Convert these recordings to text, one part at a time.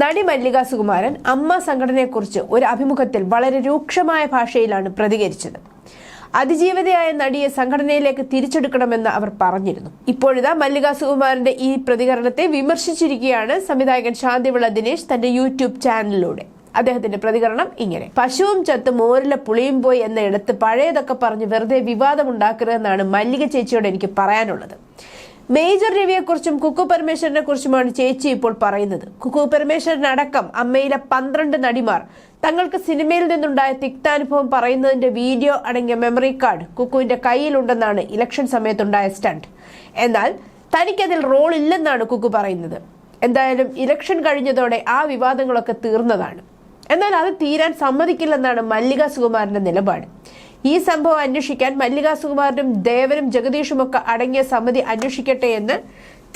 നടി മല്ലിക സുകുമാരൻ അമ്മ സംഘടനയെക്കുറിച്ച് ഒരു അഭിമുഖത്തിൽ വളരെ രൂക്ഷമായ ഭാഷയിലാണ് പ്രതികരിച്ചത്. അതിജീവതയായ നടിയെ സംഘടനയിലേക്ക് തിരിച്ചെടുക്കണമെന്ന് അവർ പറഞ്ഞിരുന്നു. ഇപ്പോഴിതാ മല്ലിക സുകുമാരന്റെ ഈ പ്രതികരണത്തെ വിമർശിച്ചിരിക്കുകയാണ് സംവിധായകൻ ശാന്തിവിള ദിനേശ് തന്റെ യൂട്യൂബ് ചാനലിലൂടെ. അദ്ദേഹത്തിന്റെ പ്രതികരണം ഇങ്ങനെ. പശുവും ചത്തും മോരിലെ പുളിയും പോയി എന്ന ഇടത്ത് പഴയതൊക്കെ പറഞ്ഞ് വെറുതെ വിവാദം വിവാദമുണ്ടാക്കരുതെന്നാണ് മല്ലിക ചേച്ചിയോട് എനിക്ക് പറയാനുള്ളത്. മേജർ രവിയെക്കുറിച്ചും കുക്കു പരമേശ്വരനെ കുറിച്ചുമാണ് ചേച്ചി ഇപ്പോൾ പറയുന്നത്. കുക്കു പരമേശ്വരനടക്കം അമ്മയിലെ പന്ത്രണ്ട് നടിമാർ തങ്ങൾക്ക് സിനിമയിൽ നിന്നുണ്ടായ തിക്താനുഭവം പറയുന്നതിന്റെ വീഡിയോ അടങ്ങിയ മെമ്മറി കാർഡ് കുക്കുവിന്റെ കയ്യിലുണ്ടെന്നാണ് ഇലക്ഷൻ സമയത്തുണ്ടായ സ്റ്റണ്ട് എന്നാൽ തനിക്കതിൽ റോൾ ഇല്ലെന്നാണ് കുക്കു പറയുന്നത്. എന്തായാലും ഇലക്ഷൻ കഴിഞ്ഞതോടെ ആ വിവാദങ്ങളൊക്കെ തീർന്നതാണ്. എന്നാൽ അത് തീരാൻ സമ്മതിക്കില്ലെന്നാണ് മല്ലിക സുകുമാരന്റെ നിലപാട്. ഈ സംഭവം അന്വേഷിക്കാൻ മല്ലിക സുകുമാരനും ദേവനും ജഗദീഷും ഒക്കെ അടങ്ങിയ സമിതി അന്വേഷിക്കട്ടെ എന്ന്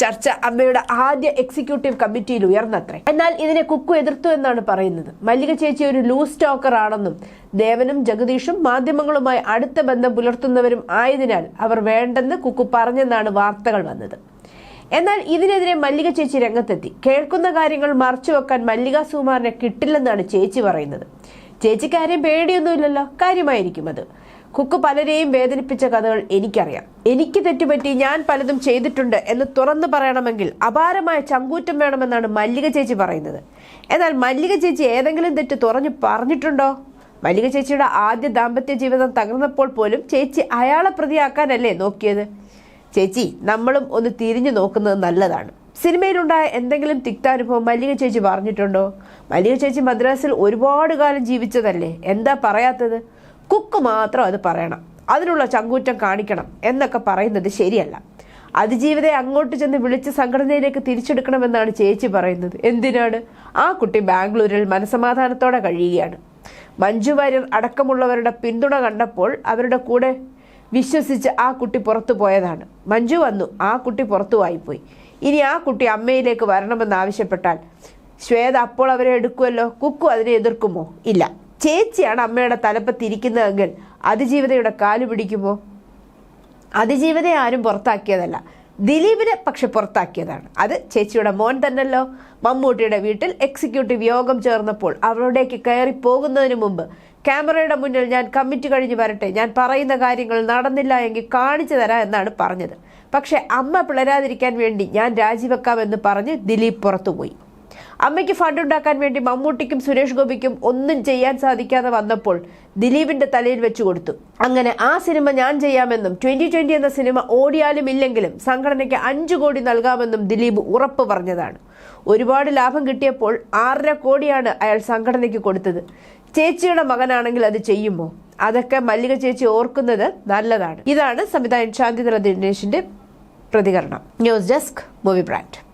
ചർച്ച അമ്മയുടെ ആദ്യ എക്സിക്യൂട്ടീവ് കമ്മിറ്റിയിൽ ഉയർന്നത്രേ. എന്നാൽ ഇതിനെ കുക്കു എതിർത്തു എന്നാണ് പറയുന്നത്. മല്ലിക ചേച്ചി ഒരു ലൂസ് ടോക്കർ ആണെന്നും ദേവനും ജഗദീഷും മാധ്യമങ്ങളുമായി അടുത്ത ബന്ധം പുലർത്തുന്നവരും ആയതിനാൽ അവർ വേണ്ടെന്ന് കുക്കു പറഞ്ഞെന്നാണ് വാർത്തകൾ വന്നത്. എന്നാൽ ഇതിനെതിരെ മല്ലിക ചേച്ചി രംഗത്തെത്തി. കേൾക്കുന്ന കാര്യങ്ങൾ മറച്ചുവെക്കാൻ മല്ലിക സുമാറിനെ കിട്ടില്ലെന്നാണ് ചേച്ചി പറയുന്നത്. ചേച്ചിക്ക് ആരെയും പേടിയൊന്നുമില്ലല്ലോ. കാര്യമായിരിക്കും അത്. കുക്ക് പലരെയും വേദനിപ്പിച്ച കഥകൾ എനിക്കറിയാം. എനിക്ക് തെറ്റുപറ്റി ഞാൻ പലതും ചെയ്തിട്ടുണ്ട് എന്ന് തുറന്നു പറയണമെങ്കിൽ അപാരമായ ചങ്കൂറ്റം വേണമെന്നാണ് മല്ലിക ചേച്ചി പറയുന്നത്. എന്നാൽ മല്ലിക ചേച്ചി ഏതെങ്കിലും തെറ്റ് തുറഞ്ഞു പറഞ്ഞിട്ടുണ്ടോ? മല്ലിക ചേച്ചിയുടെ ആദ്യ ദാമ്പത്യ ജീവിതം തകർന്നപ്പോൾ പോലും ചേച്ചി അയാളെ പ്രതിയാക്കാനല്ലേ നോക്കിയത്? ചേച്ചി നമ്മളും ഒന്ന് തിരിഞ്ഞു നോക്കുന്നത് നല്ലതാണ്. സിനിമയിലുണ്ടായ എന്തെങ്കിലും തിക്താനുഭവം മല്ലിക ചേച്ചി പറഞ്ഞിട്ടുണ്ടോ? മല്ലിക ചേച്ചി മദ്രാസിൽ ഒരുപാട് കാലം ജീവിച്ചതല്ലേ? എന്താ പറയാത്തത്? കുക്ക് മാത്രം അത് പറയണം. അതിനുള്ള ചങ്കൂറ്റം കാണിക്കണം എന്നൊക്കെ പറയുന്നത് ശരിയല്ല. അതിജീവിതയെ അങ്ങോട്ട് ചെന്ന് വിളിച്ച് സംഘടനയിലേക്ക് തിരിച്ചെടുക്കണമെന്നാണ് ചേച്ചി പറയുന്നത്. എന്തിനാണ്? ആ കുട്ടി ബാംഗ്ലൂരിൽ മനസമാധാനത്തോടെ കഴിയുകയാണ്. മഞ്ജു വാര്യർ അടക്കമുള്ളവരുടെ പിന്തുണ കണ്ടപ്പോൾ അവരുടെ കൂടെ വിശ്വസിച്ച് ആ കുട്ടി പുറത്തു പോയതാണ്. മഞ്ജു വന്നു. ആ കുട്ടി പുറത്തു പോയി ഇനി ആ കുട്ടി അമ്മയിലേക്ക് വരണമെന്ന് ആവശ്യപ്പെട്ടാൽ ശ്വേത അപ്പോൾ അവരെ എടുക്കുമല്ലോ കുക്കു അതിനെ എതിർക്കുമോ? ഇല്ല. ചേച്ചിയാണ് അമ്മയുടെ തലപ്പത്തിരിക്കുന്നതെങ്കിൽ അതിജീവിതയുടെ കാലു പിടിക്കുമോ? അതിജീവിതയെ ആരും പുറത്താക്കിയതല്ല. ദിലീപിനെ പക്ഷെ പുറത്താക്കിയതാണ്. അത് ചേച്ചിയുടെ മോൻ തന്നല്ലോ. മമ്മൂട്ടിയുടെ വീട്ടിൽ എക്സിക്യൂട്ടീവ് യോഗം ചേർന്നപ്പോൾ അവരുടേക്ക് കയറി പോകുന്നതിന് മുമ്പ് ക്യാമറയുടെ മുന്നിൽ ഞാൻ കമ്മിറ്റി കഴിഞ്ഞ് വരട്ടെ ഞാൻ പറയുന്ന കാര്യങ്ങൾ നടന്നില്ല എങ്കിൽ കാണിച്ചു തരാം എന്നാണ് പറഞ്ഞത്. പക്ഷേ അമ്മ പിളരാതിരിക്കാൻ വേണ്ടി ഞാൻ രാജിവെക്കാമെന്ന് പറഞ്ഞ് ദിലീപ് പുറത്തുപോയി. അമ്മയ്ക്ക് ഫണ്ട് ഉണ്ടാക്കാൻ വേണ്ടി മമ്മൂട്ടിക്കും സുരേഷ് ഗോപിക്കും ഒന്നും ചെയ്യാൻ സാധിക്കാതെ വന്നപ്പോൾ ദിലീപിന്റെ തലയിൽ വെച്ചു കൊടുത്തു. അങ്ങനെ ആ സിനിമ ഞാൻ ചെയ്യാമെന്നും ട്വന്റി ട്വന്റി എന്ന സിനിമ ഓടിയാലും ഇല്ലെങ്കിലും സംഘടനയ്ക്ക് അഞ്ചു കോടി നൽകാമെന്നും ദിലീപ് ഉറപ്പ് പറഞ്ഞതാണ്. ഒരുപാട് ലാഭം കിട്ടിയപ്പോൾ ആറര കോടിയാണ് അയാൾ സംഘടനയ്ക്ക് കൊടുത്തത്. ചേച്ചിയുടെ മകനാണെങ്കിൽ അത് ചെയ്യുമോ? അതൊക്കെ മല്ലിക ചേച്ചി ഓർക്കുന്നത് നല്ലതാണ്. ഇതാണ് സംവിധായകൻ ശാന്തിതല ദിനേശിന്റെ പ്രതികരണം. News desk movie brand.